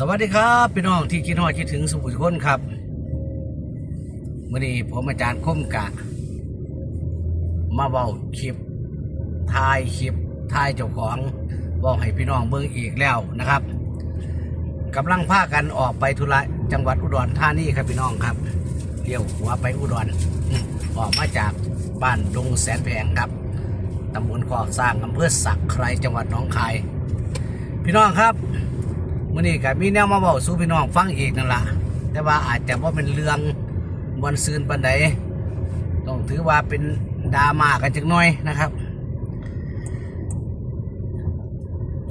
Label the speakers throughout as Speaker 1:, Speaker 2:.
Speaker 1: สวัสดีครับพี่น้องที่คิดฮอดคิดถึงสุขุทุกคนครับมื่อนี้ผมอาจารย์คมกะ มาเบาคลิปถ่ายคลิปถ่ายเจ้าของบอกให้พี่น้องเบิ่งอีกแล้วนะครับกำลังพากันออกไปธุระจังหวัดอุดรธานีครับพี่น้องครับเลี้ยวหัวไปอุดรออกมาจากบ้านดงแสนแพงครับตำบลคอกสร้างอำเภอสักไครจังหวัดหนองคาย พี่น้องครับ มื่อนี้ก็มีแนวมาบอกสู่พี่น้องฟังอีกนั่นละแต่ว่าอาจจะว่าเป็นเรื่องบนซืนปันใดต้องถือว่าเป็นดราม่ากันจักหน่อยนะครับ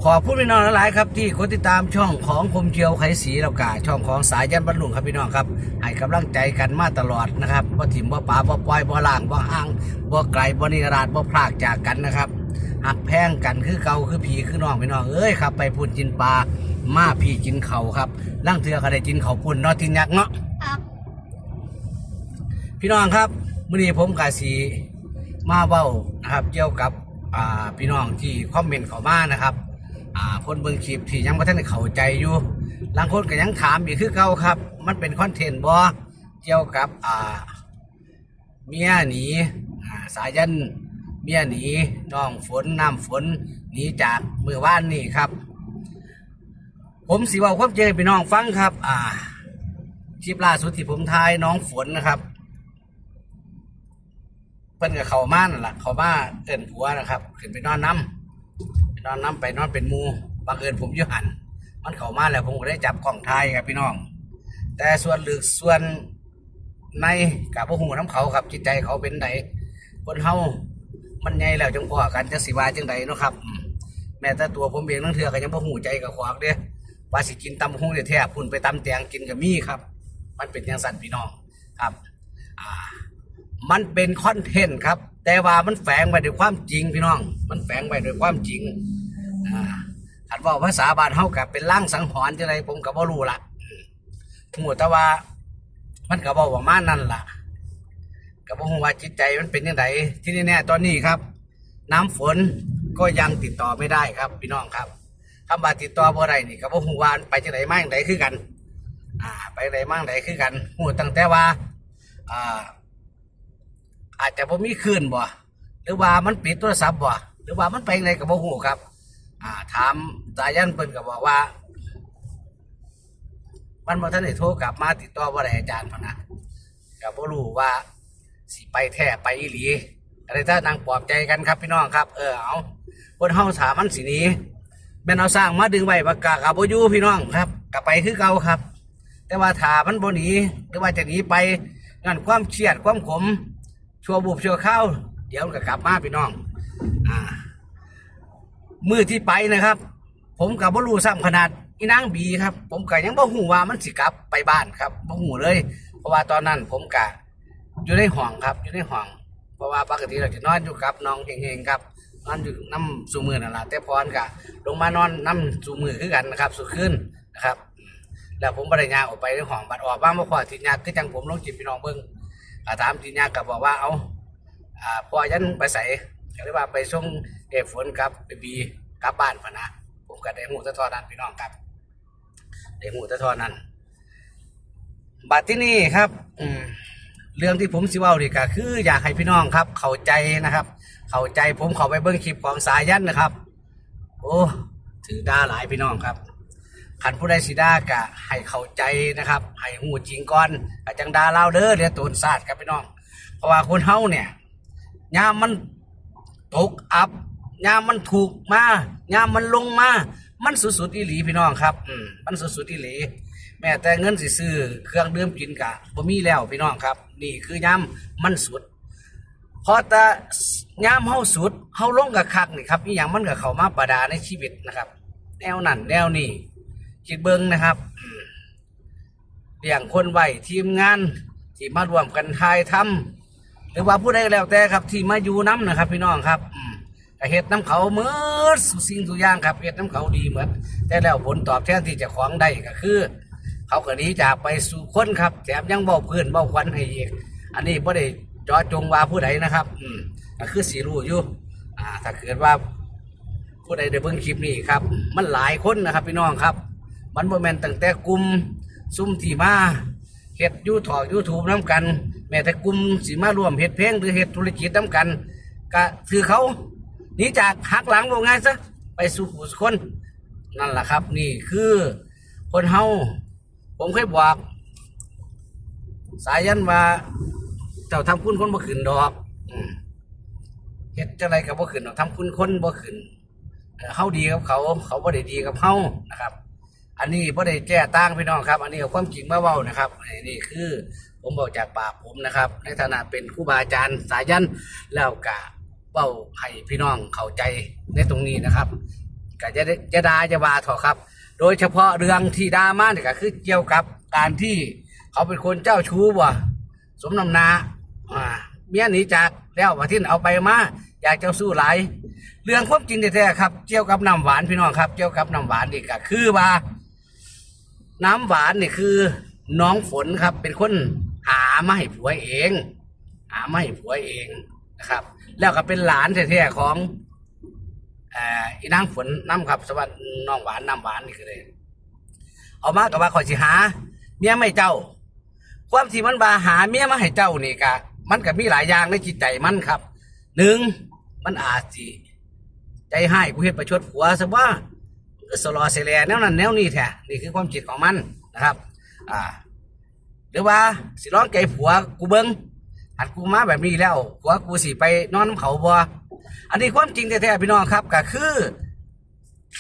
Speaker 1: ขอบคุณพี่น้องหลายๆครับ ที่กดติดตามช่องของคมเชียวไขสีแล้วกาช่องของสายยันบรรลุงครับพี่น้องครับให้กำลังใจกันมาตลอดนะครับว่าถิ่มว่าป่าว่าปล่อยว่าล่างว่าห่างว่าไกลว่านิราชว่าพลากจากกันนะครับหักแพงกันคือเก่าคือผีคือน้องพี่น้องเอ้ยครับ ไปพุ่นกินปลา มาพี่กินเขาครับล่างเถือเขาได้กินเขาวปุ่นเนอทินยักษ์เนาะ
Speaker 2: ครับ
Speaker 1: พี่น้องครับมื่อนี้ผมกาสีมาเบ้านะครับเกี่ยวกับอ่าพี่น้องที่คอมเมนต์เข้ามานะครับอ่าคนเบิ่งคลิปที่ยังไม่ทันได้เข้าใจอยู่บางคนก็ยังถามอีกคือเก่าครับ มันเป็นคอนเทนต์บ่เกี่ยวกับอ่าเมียหนีอ่าสายันเมียหนีน้องฝนน้ำฝนหนีจากเมื่อวานนี่ครับ ผมสิว่าความเจอพี่น้องฟังครับ อ่าคลิปล่าสุดที่ผมทายน้องฝนนะครับเพิ่นกับเขามานั่ะ เขามาเอินผัวนะครับขึ้นไปนอนน้ำไปนอนน้ำไปนอนเป็นมูบังเอิญผมยุหัน มันเขามาแล้วผมก็ได้จับกล้องถ่ายครับพี่น้อง แต่ส่วนลึกส่วนในกับพวกหูน้ำเขาครับจิตใจเขาเป็นไดคนเฮามันใหญ่แล้วจังพอกันจะสิวาจังใดเนาะครับ แม้แต่ตัวผมเองนั่งเถื่อก็ยังบ่หูใจกับขวากเด้ ว่าสิกินตำหุ้งแท้ๆพุ่นไปตำแตงกินกับมีครับ มันเป็นอย่างสั้นพี่น้องครับอ่ามันเป็นคอนเทนต์ครับ แต่ว่ามันแฝงไปด้วยความจริงพี่น้อง มันแฝงไปด้วยความจริงอ่าถัดว่าภาษาบาลเฮากับเป็นล่างสังหรณ์จังไรผมก็บ่รู้ละอืมหมดแต่ว่า มันก็บว่ามานั่นล่ะก็บ่ฮู้ว่าจิตใจมันเป็นยังไงที่นี่แน่ๆตอนนี้ครับ น้ำฝนก็ยังติดต่อไม่ได้ครับ พี่น้องครับ คำว่าติดต่อบ่ได้นี่ก็บ่ฮู้ว่ามันไปจังไดมาจังไดคือกัน อ่า ไปจังไดมาจังไดคือกันฮู้ตั้งแต่ว่า อ่า อาจจะบ่มีคืนบ่หรือว่ามันปิดโทรศัพท์บ่หรือว่ามันไปไหนกับบ่ฮู้ครับ อ่า ถามสายันเพิ่นก็บอกว่า มันบ่ทันได้โทรกลับมาติดต่อบ่ได้อาจารย์พนะก็บ่รู้ว่าสิไปแท้ไปอีหลีอะไรถ้านางปลอบใจกันครับพี่น้องครับ เออเอาคนเฮาถามันสินี้ แม่นเอาสร้างมาดึงไว้ปากกากับบ่อยู่พี่น้องครับก็ไปคือเก่าครับ แต่ว่าถามันบ่หนีหรือว่าจะหนีไปงั้นความเครียดความขม ชัวบุบชั่วข้าวเดี๋ยวก็กลับมาพี่น้องอ่ามือที่ไปนะครับ ผมกับบ่รู้ซ้ำขนาดอีนางบีครับ ผมก็ยังบ่ฮู้ว่ามันสิกลับไปบ้านครับบ่ฮู้เลย เพราะว่าตอนนั้นผมกะอยู่ในห้องครับ อยู่ในห้อง เพราะว่าปกติเราจะนอนอยู่กับน้องเองๆครับ นอนอยู่น้ำสูมือนั่นแหละแต่พรกะลงมานอนน้ำสูมือคือกันนะครับ สุดขึ้นนะครับ แล้วผมบริญางออกไปในห้องบัดออกบ้านมาขอทิญญาคือจังผมลงจิบพี่น้องเบิ่งอาถามทีนี้ก็บบอกว่าเอาอ่าพอยันไปใส่ก็เลยว่าไปส่งเอฝนกับไปบีกลับบ้านพะนะผมก็ได้หูตะทอนั้นพี่น้องครับได้หูตะทอนั้นบัดที่นี่ครับ อืมเรื่องที่ผมสิเว้านี่ก็คืออยากให้พี่น้องครับ เข้าใจนะครับ เข้าใจผมเข้าไปเบิ่งคลิปของสายันนะครับ โอ้ถือดาหลายพี่น้องครับขันผู้ใดสิดากะให้เข้าใจนะครับให้หูจริงก่อนอาจังดาเล่าเด้อเดี๋ยวตูนศาสตร์ครับพี่น้อง เพราะว่าคนเฮาเนี่ยยามมันตกอับยามมันถูกมายามมันลงมา มันสุดๆอีหลีพี่น้องครับอืมมันสุดๆอีหลี แม้แต่เงินสิซื้อเครื่องดื่มกินกะบ่มีแล้วพี่น้องครับ นี่คือยามมันสุด พอแต่ยามเฮาสุดเฮาลงกับคักนี่ครับอีหยังมันก็เข้ามาประดาในชีวิตนะครับ แนวนั้นแนวนี้คิดเบิ้งนะครับเลี้ยงคนไหวทีมงานที่มาร่วมกันทายทำหรือว่าผู้ใดก็แล้วแต่ครับ ที่มาอยู่น้ำนะครับ พี่น้องครับเฮ็ดน้ำเขาเหมือนสุสิ่งทุกอย่างครับเฮ็ดน้ำเขาดีเหมือนแต่แล้วผลตอบแทนที่จะของได้ก็คือ เขาก็นีจากไปสู่คนครับแถมยังบอกเพื่อนบอกควันให้อีกอันนี้ไม่ได้ จอจงว่าผู้ใดนะครับ อืมก็คือสีรู้อยู่อ่าถ้าเกิดว่าผู้ใดได้เบิ่งคลิปนี้ครับ มันหลายคนนะครับพี่น้องครับ มันบ่แม่นต์ตั้งแต่กลุ่มซุ่มที่มาเฮ็ดยูทอยูทูบน้ำกัน แม้แต่กลุ่มสิมาร่วมเฮ็ดเพลงหรือเฮ็ดธุรกิจน้ำกัน ก็คือเขาหนีจากหักหลังว่าไงซะไปสู่ผู้คนนั่นแหละครับ นี่คือคนเฮาผมเคยบอก สายันว่า เจ้าทำคุณคนบ่ขึ้นดอกเฮ็ดจังไดก็บ่ขึ้นดอกทำคุณคนบ่ขึ้นเอ่อเฮาดีกับเขา เขาบ่ได้ดีกับเฮานะครับ อันนี้บ่ได้แก้ต่างพี่น้องครับ อันนี้เอาความจริงมาเว้านะครับนี่คือ ผมบอกจากปากผมนะครับ ในฐานะเป็นครูบาอาจารย์สายันแล้วก็เว้าให้พี่น้องเข้าใจในตรงนี้นะครับก็จะได้จะดาจะว่าเถอะครับ โดยเฉพาะเรื่องที่ดามาเนี่ยก็คือเกี่ยวกับการที่เขาเป็นคนเจ้าชู้บ่สมนำนา เมียหนีจากแล้วว่าที่เอาไปมาอยากเจ้าสู้หลายเรื่องความจริงแท้ๆครับเกี่ยวกับน้ำหวานพี่น้องครับเกี่ยวกับน้ำหวานนี่ก็คือว่า น้ำหวานนี่คือน้องฝนครับ เป็นคนหามาให้ผัวเอง หามาให้ผัวเองนะครับ แล้วก็เป็นหลานแท้ๆของอีนางฝนน้ำครับ สวัสดิ์น้องหวานน้ำหวานนี่คือเลยเอามากับว่าคอยสิหาเมียไม่เจ้า ความที่มันบาหาเมียมาให้เจ้านี่กะ มันก็มีหลายอย่างในจิตใจมันครับหนึ่งมันอาจสิใจให้กูเฮ็ดประชดผัวซะว่าสลอเสลแนวนั้นแนวนี้แท้นี่คือความจิตของมันนะครับ อ่า หรือว่าสิร้องใจผัวกูเบิงหัดกูมาแบบนี้แล้วผัวกูสิไปนอนน้ำเขาบ่อันนี้ความจริงแท้ๆพี่น้องครับก็คือ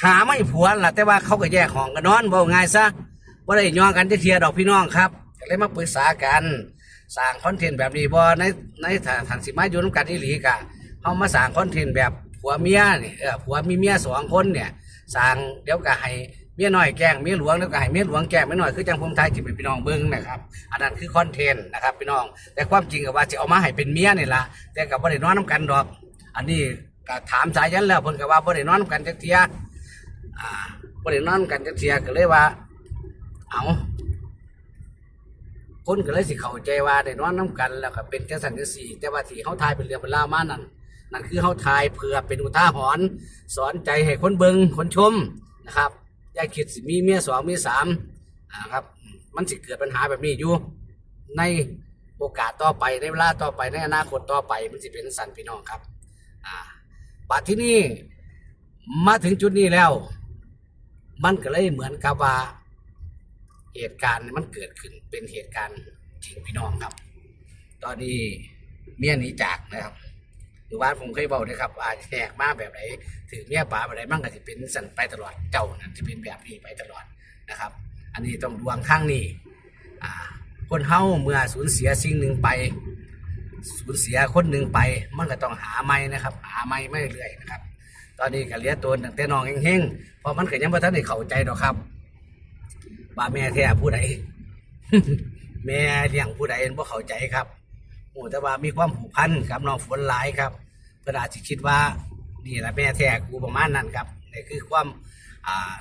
Speaker 1: หาไม่ผัวล่ะแต่ว่าเขาก็แยกห้องกันนอนบ่ง่ายซะบ่าได้ยองกันจะเทียดอกพี่น้องครับก็เลยมาปรึกษากัน สร้างคอนเทนต์แบบนี้บ่ในในฐานสิมาอยู่นำกันอีหลีกะเฮามาสร้างคอนเทนต์แบบผัวเมียนี่เออผัวมีเมียสองคนเนี่ยสร้างเดี๋ยวก็ให้เมียน้อยแกล้งเมียหลวงแล้วก็ให้เมียหลวงแกล้งเมียน้อยคือจังผมไทยที่เป็นพี่น้องเบิ่งนะครับอันนั้นคือคอนเทนต์นะครับพี่น้อง แต่ความจริงก็ว่าจะเอามาให้เป็นเมียนี่ละแต่ก็บ่ได้นอนนํกันดอก อันนี้ก็ถามสายยันแล้วเพิ่นก็ว่าบ่ได้นอนนํกันจักเทียอ่าบ่ได้นอนกันจักเทียก็เลยว่า เอา คนก็เลยสิเข้าใจว่าได้นอนนํกันแล้วก็เป็นจังซั่นจังซี่ แต่ว่าที่เฮาทายเป็นเรื่องเป็นราวมานั่นนั่นคือเฮาทายเพื่อเป็นอุทาหรณ์สอนใจให้คนเบิงคนชมนะครับอย่าคิดสิมีเมียสองมีสามอ่าครับ มันสิเกิดปัญหาแบบนี้อยู่ ในโอกาสต่อไปในเวลาต่อไปในอนาคตต่อไป มันสิเป็นสันพี่น้องครับ อ่าบัดที่นี่มาถึงจุดนี้แล้ว มันก็เลยเหมือนกับว่า เหตุการณ์มันเกิดขึ้นเป็นเหตุการณ์จริงพี่น้องครับ ตอนนี้เมียหนีจากนะครับหรือว่าผมเคยบอกนะครับอาจแหกมาแบบไหนถือเมียป่าแบบไหนมั่งก็จะเป็นสันไปตลอดเจ้านั่นจะเป็นแบบนี้ไปตลอดนะครับ อันนี้ต้องดวงข้างนี้คนเฮาเมื่อสูญเสียสิ่งหนึ่งไป สูญเสียคนหนึ่งไป มันก็ต้องหาใหม่นะครับ หาใหม่ไม่เรื่อยนะครับ ตอนนี้ก็เลี้ยตัวตั้งแต่น้องเฮงๆเพราะมันก็ยังบ่ทันได้เข้าใจดอกครับ ว่าแม่แท้ผู้ใดแม่เลี้ยงผู้ใดบ่เข้าใจครับโอ้แต่ว่ามีความผูกพันกับน้องฝนหลายครับเพิ่นอาจจะคิดว่านี่แหละแม่แท้กูประมาณนั้นครับนี่คือความอ่า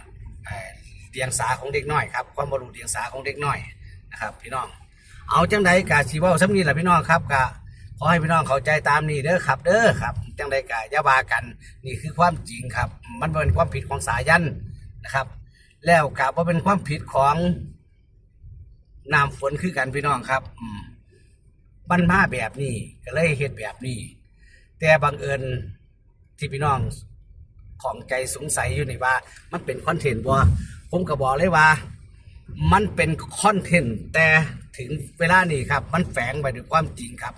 Speaker 1: เดียงสาของเด็กน้อยครับความบรู้เดียงสาของเด็กน้อยนะครับ พี่น้อง เอาจังใดกะสิเว้าซ้ำนี้แหละพี่น้องครับกะขอให้พี่น้องเข้าใจตามนี้เด้อครับ เด้อครับจังใดกะยาว่ากัน นี่คือความจริงครับ มันเป็นความผิดของสายันนะครับ แล้วกะว่าเป็นความผิดของน้ำฝนคือกันพี่น้องครับมันมาแบบนี้ก็เลยเฮ็ดแบบนี้ แต่บังเอิญที่พี่น้องของใจสงสัยอยู่นี่ว่า มันเป็นคอนเทนต์บ่ผมก็บอกเลยว่า มันเป็นคอนเทนต์แต่ถึงเวลานี้ครับ มันแฝงไปด้วยความจริงครับ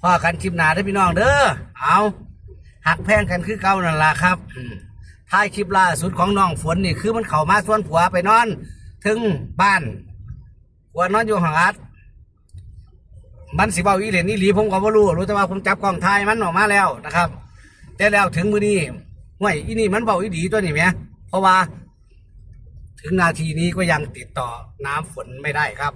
Speaker 1: พอกันคลิปหนาได้พี่น้องเด้อเอาหักแพงกันคือเก่านั่นล่ะครับอืม ท้ายคลิปล่าสุดของน้องฝนนี่คือมันเข้ามาส่วนผัวไปนอน ถึงบ้านผัวนอนอยู่ห้องอัดมันสิเบาอีเหรียญนี่หลีผมก็บ่รู้รู้แต่ว่าผมจับกล้องถ่ายมันออกมาแล้วนะครับ แต่แล้วถึงมือนี้ห่วยอีนี่มันเบาอีดีตัวนี้ไหมเพราะว่า ถึงนาทีนี้ก็ยังติดต่อน้ำฝนไม่ได้ครับ